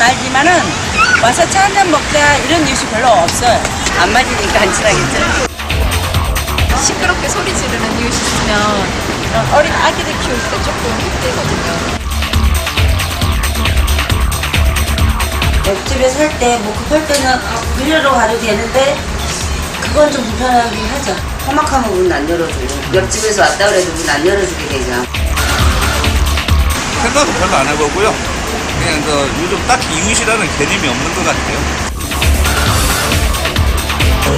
얼굴은 알지만은 와서 차 한 잔 먹자 이런 이웃이 별로 없어요. 안 맞으니까 안 친하겠죠. 시끄럽게 소리 지르는 이웃이 있으면 이런 어린 아기들 키울 때 조금 힘들거든요. 옆집에 살 때 뭐 급할 때는 빌려러 가도 되는데 그건 좀 불편하긴 하죠. 험악하면 문 안 열어주고 옆집에서 왔다 그래도 문 안 열어주게 되죠. 생각은 별로 안 해보고요. 그냥 저 요즘 딱히 이웃이라는 개념이 없는 것 같아요.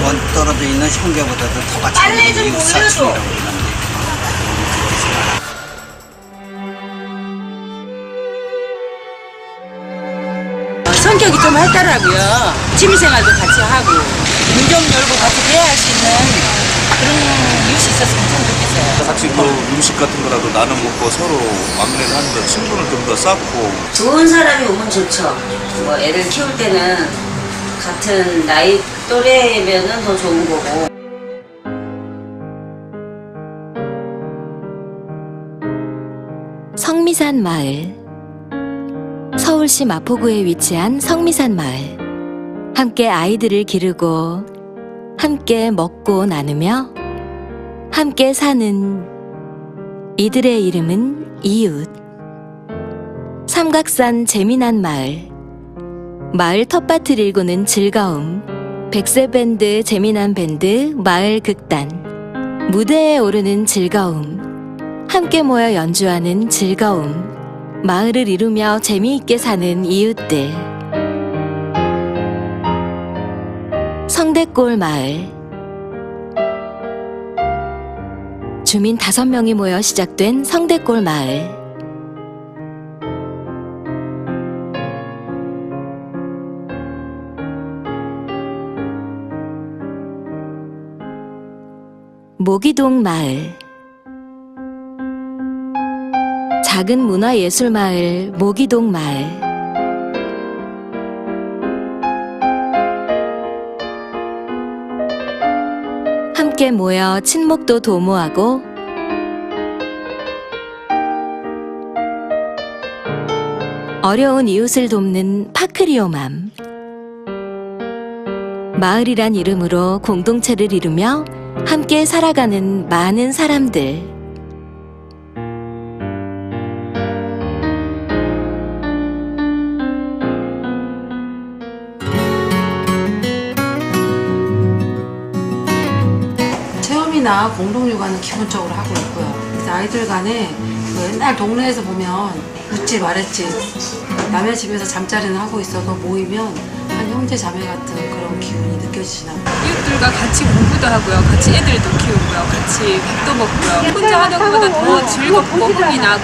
먼 떨어져 있는 형제보다도 더 같이 빨리 좀 어, 성격이 좀 활달하고요. 취미생활도 같이 하고 문좀 열고 같이 대화할 수 있는 그런 이웃이 있었으면 참 좋겠어요. 같이 뭐 음식 같은 거라도 나눠 먹고 서로 막내를 하면서 친분을 좀 더 쌓고 좋은 사람이 오면 좋죠. 뭐 애를 키울 때는 같은 나이 또래면은 더 좋은 거고. 성미산 마을 서울시 마포구에 위치한 성미산 마을 함께 아이들을 기르고 함께 먹고 나누며 함께 사는 이들의 이름은 이웃. 삼각산 재미난 마을. 마을 텃밭을 일구는 즐거움. 백세 밴드 재미난 밴드 마을 극단. 무대에 오르는 즐거움. 함께 모여 연주하는 즐거움, 마을을 이루며 재미있게 사는 이웃들. 성대골 마을. 주민 다섯 명이 모여 시작된 성대골 마을. 모기동 마을. 작은 문화예술 마을 모기동 마을 함께 모여 친목도 도모하고 어려운 이웃을 돕는 파크리오맘. 마을이란 이름으로 공동체를 이루며 함께 살아가는 많은 사람들 체험이나 공동육아는 기본적으로 하고 있고요. 그래서 아이들 간에 그 옛날 동네에서 보면 웃지 말했지 남의 집에서 잠자리는 하고 있어도 모이면 한 형제 자매 같은 그런 기운이 느껴지시나 봐요. 이웃들과 같이 공부도 하고요. 같이 애들도 키우고요. 같이 밥도 먹고요. 혼자 하는 것보다 더 즐겁고 흥이 나고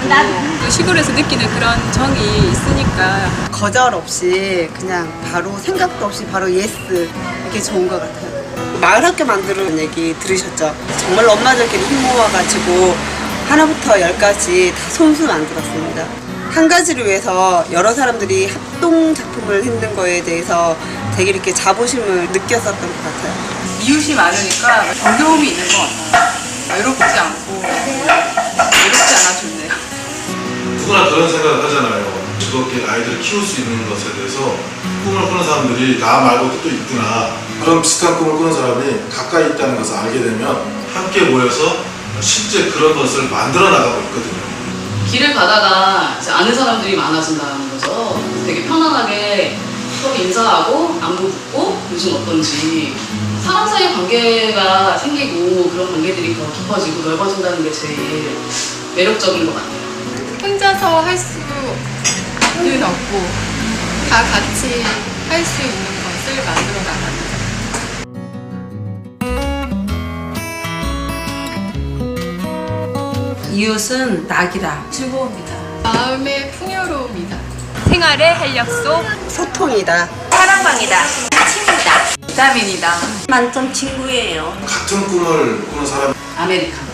또 시골에서 느끼는 그런 정이 있으니까 거절 없이 그냥 바로 생각도 없이 바로 예스 이게 좋은 것 같아요. 마을 학교 만드는 얘기 들으셨죠? 정말 엄마들끼리 힘 모아가지고 하나부터 열까지 다 손수 만들었습니다. 한 가지를 위해서 여러 사람들이 합동 작품을 했는 거에 대해서 되게 이렇게 자부심을 느꼈었던 것 같아요. 이웃이 많으니까 정겨움이 있는 것 같아요. 외롭지 않고 외롭지 않아 좋네요. 누구나 그런 생각을 하잖아요. 즐겁게 아이들을 키울 수 있는 것에 대해서 꿈을 꾸는 사람들이 나 말고 또 있구나. 그런 비슷한 꿈을 꾸는 사람이 가까이 있다는 것을 알게 되면 함께 모여서 실제 그런 것을 만들어 나가고 있거든요. 길을 가다가 이제 아는 사람들이 많아진다는 거죠. 되게 편안하게 서로 인사하고 안부 묻고 요즘 어떤지 사람 사이 관계가 생기고 그런 관계들이 더 깊어지고 넓어진다는 게 제일 매력적인 것 같아요. 혼자서 할 수 는 없고 다 같이 할 수 있는 것을 만들어 나가는 이웃은 낙이다. 즐거움이다. 마음의 풍요로움이다. 생활의 활력소 소통이다. 사랑방이다. 친구다. 비타민이다. 만점 친구예요. 같은 꿈을 꾸는 사람 아메리카노.